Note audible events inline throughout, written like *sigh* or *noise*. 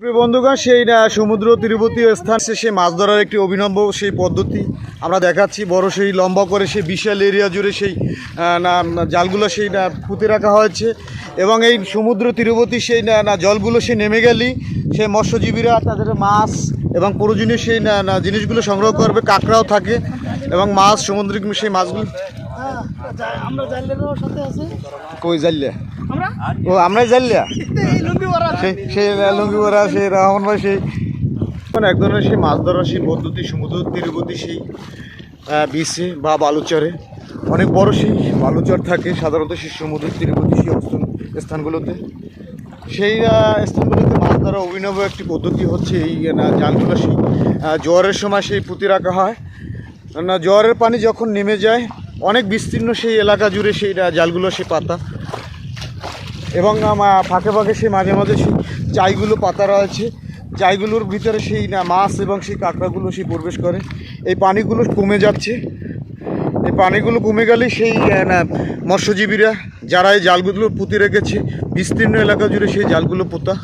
প্রিয় বন্ধুগণ সেই না সমুদ্র তীরবর্তী স্থান সে সেই মাছ ধরার একটি অভিনব সেই পদ্ধতি আমরা দেখাচ্ছি। বড় সেই লম্বা করে সেই বিশাল এরিয়া জুড়ে সেই জালগুলো সেই না পুঁতে রাখা হয়েছে এবং এই সমুদ্র তীরবর্তী সেই না না জলগুলো সে নেমে গেলেই সেই মৎস্যজীবীরা তাদের মাছ এবং প্রয়োজনীয় সেই না না জিনিসগুলো সংগ্রহ করবে কাঁকড়াও থাকে এবং মাছ সামুদ্রিক সেই মাছগুলো কই আমরা? ও আমরাই পরা *laughs* সেই সেই লুঙ্গি পরা সেই রহমান ভাই সেই মানে এক ধরনের সেই মাছ ধরার সেই পদ্ধতি সমুদ্র তীরবর্তী সেই বিচে বা বালুচরে। অনেক বড় সেই বালুচর থাকে সাধারণত সেই সমুদ্র তীরবর্তী সেই স্থানগুলোতে। সেই স্থানগুলোতে মাছ ধরার অভিনব একটি পদ্ধতি হচ্ছে এই না জালগুলো সেই জোয়ারের সময় সেই পুঁতি রাখা হয়। না জোয়ারের পানি যখন নেমে যায় অনেক বিস্তীর্ণ সেই এলাকা জুড়ে সেই জালগুলো সে পাতা এবং ফাঁকে ফাঁকে সেই মাঝে মাঝে সেই চাইগুলো পাতা রয়েছে। চাইগুলোর ভিতরে সেই না মাছ এবং সেই কাঁকড়াগুলো সেই প্রবেশ করে। এই পানিগুলো কমে যাচ্ছে। এই পানিগুলো কমে গেলে সেই মৎস্যজীবীরা যারা এই জালগুলো পুঁতে রেখেছে, বিস্তীর্ণ এলাকা জুড়ে সেই জালগুলো পোতা।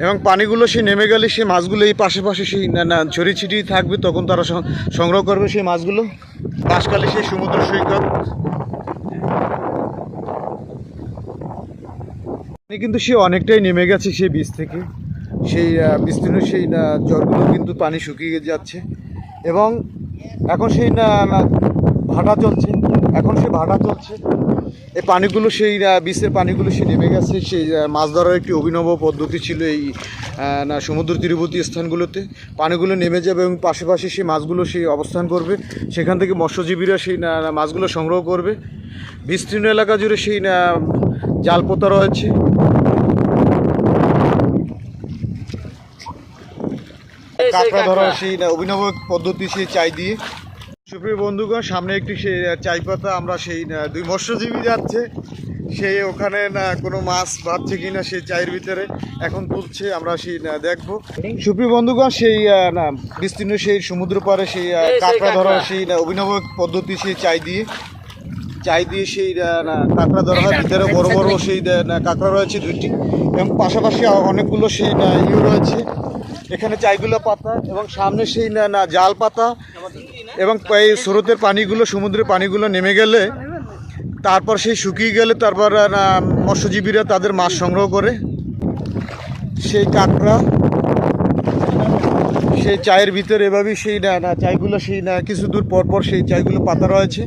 এবং পানিগুলো সে নেমে গেলে সেই মাছগুলো এই পাশে পাশে সেই ছড়িয়ে ছিটিয়ে থাকবে, তখন তারা সং- সংগ্রহ করবে সেই মাছগুলো। বাঁশখালী সেই সমুদ্র সৈকত কিন্তু সে অনেকটাই নেমে গেছে সেই বীজ থেকে। সেই বিস্তীর্ণ সেই জলগুলো কিন্তু পানি শুকিয়ে যাচ্ছে। এবং এখন সেই ভাটা চলছে। এখন সে ভাটা চলছে। এই পানিগুলো সেই বিষের পানিগুলো সে নেমে গেছে। সেই মাছ ধরার একটি অভিনব পদ্ধতি ছিল এই না সমুদ্র তীরবর্তী স্থানগুলোতে। পানিগুলো নেমে যাবে এবং পাশে পাশে সেই মাছগুলো সেই অবস্থান করবে। সেখান থেকে মৎস্যজীবীরা সেই মাছগুলো সংগ্রহ করবে। বিস্তীর্ণ এলাকা জুড়ে সেই না জাল পোতা রয়েছে কাঁকড়া ধরা সেই অভিনব পদ্ধতি সেই চাই দিয়ে সুপ্রিয় বন্ধুগণ সামনে একটি সেই চাই পাতা আমরা সেই না দুই মৎস্যজীবী যাচ্ছে। সে ওখানে না কোনো মাছ ভাবছে কি না সেই চায়ের ভিতরে এখন তুলছে আমরা সেই না দেখব। সুপ্রিয় বন্ধুগণ সেই না বিস্তীর্ণ সেই সমুদ্র পাড়ে সেই কাঁকড়া ধরার সেই না অভিনব পদ্ধতি সেই চাই দিয়ে। চাই দিয়ে সেই না কাঁকড়া ধরা হয়। ভিতরে বড় বড় সেই কাঁকড়া রয়েছে দুইটি। এবং পাশাপাশি অনেকগুলো সেই ইউ রয়েছে। এখানে চাইগুলো পাতা এবং সামনে সেই না জাল পাতা। এবং এই স্রোতের পানিগুলো, সমুদ্রের পানিগুলো নেমে গেলে তারপর সেই শুকিয়ে গেলে তারপর মৎস্যজীবীরা তাদের মাছ সংগ্রহ করে। সেই কাঁকড়া, সেই চায়ের ভিতরে এভাবেই সেই, না চাইগুলো সেই, না, কিছু দূর পরপর পর সেই চাইগুলো পাতা রয়েছে।